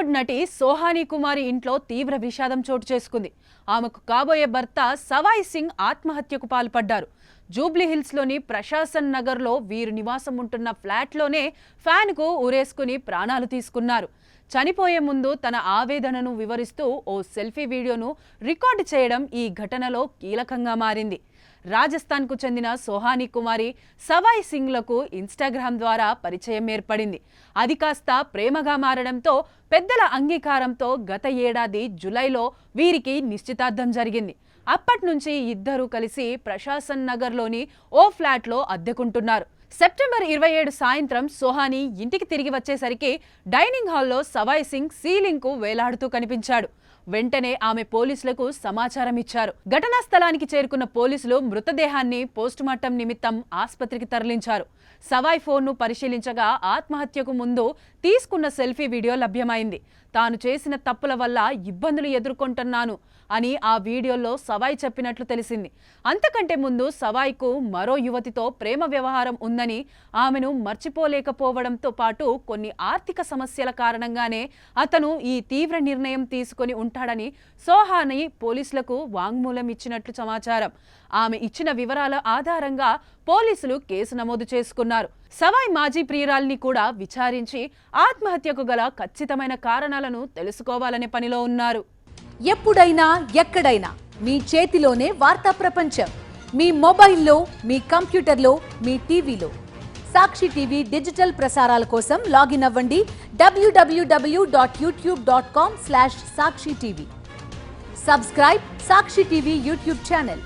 బాలీవుడ్ నటి సోహానీ కుమారి ఇంట్లో తీవ్ర విషాదం చోటు చేసుకుంది. ఆమెకు కాబోయే భర్త సవాయ్ సింగ్ ఆత్మహత్యకు పాల్పడ్డారు. జూబ్లీహిల్స్లోని ప్రశాసన్ నగర్లో వీరు నివాసం ఉంటున్న ఫ్లాట్లోనే ఫ్యాన్కు ఊరేసుకుని ప్రాణాలు తీసుకున్నారు. చనిపోయే ముందు తన ఆవేదనను వివరిస్తూ ఓ సెల్ఫీ వీడియోను రికార్డు చేయడం ఈ ఘటనలో కీలకంగా మారింది. రాజస్థాన్కు చెందిన సోహానీ కుమారి సవాయ్ సింగ్లకు ఇన్స్టాగ్రామ్ ద్వారా పరిచయం ఏర్పడింది. అది కాస్త ప్రేమగా మారడంతో పెద్దల అంగీకారంతో గత ఏడాది జులైలో వీరికి నిశ్చితార్థం జరిగింది. అప్పటి నుంచి ఇద్దరూ కలిసి ప్రశాసన్ నగర్లోని ఓ ఫ్లాట్లో అద్దెకుంటున్నారు. సెప్టెంబర్ ఇరవై ఏడు సాయంత్రం సోహాని ఇంటికి తిరిగి వచ్చేసరికి డైనింగ్ హాల్లో సవాయ్ సింగ్ సీలింగ్కు వేలాడుతూ కనిపించాడు. వెంటనే ఆమె పోలీసులకు సమాచారం ఇచ్చారు. ఘటనా స్థలానికి చేరుకున్న పోలీసులు మృతదేహాన్ని పోస్టుమార్టం నిమిత్తం ఆసుపత్రికి తరలించారు. సవాయ్ ఫోన్ను పరిశీలించగా ఆత్మహత్యకు ముందు తీసుకున్న సెల్ఫీ వీడియో లభ్యమైంది. తాను చేసిన తప్పుల వల్ల ఇబ్బందులు ఎదుర్కొంటున్నాను అని ఆ వీడియోలో సవాయ్ చెప్పినట్లు తెలిసింది. అంతకంటే ముందు సవాయ్కు మరో యువతితో ప్రేమ వ్యవహారం ఉందని ఆమెను మర్చిపోలేకపోవడంతో పాటు కొన్ని ఆర్థిక సమస్యల కారణంగానే అతను ఈ తీవ్ర నిర్ణయం తీసుకొని ఉంటాడని సోహాని పోలీసులకు వాంగ్మూలం ఇచ్చినట్లు సమాచారం. ఆమె ఇచ్చిన వివరాల ఆధారంగా పోలీసులు కేసు నమోదు చేసుకున్నారు. సవాయ్ మాజీ ప్రియురాల్ని కూడా విచారించి ఆత్మహత్యకు గల ఖచ్చితమైన కారణాలను తెలుసుకోవాలనే పనిలో ఉన్నారు. ఎప్పుడైనా ఎక్కడైనా మీ చేతిలోనే వార్తా ప్రపంచం. మీ మొబైల్లో మీ కంప్యూటర్లో మీ టీవీలో. సాక్షి టీవీ డిజిటల్ ప్రసారాల కోసం లాగిన్ అవ్వండి W W W dot YouTube dot com slash Sakshi TV. Subscribe Sakshi TV YouTube channel.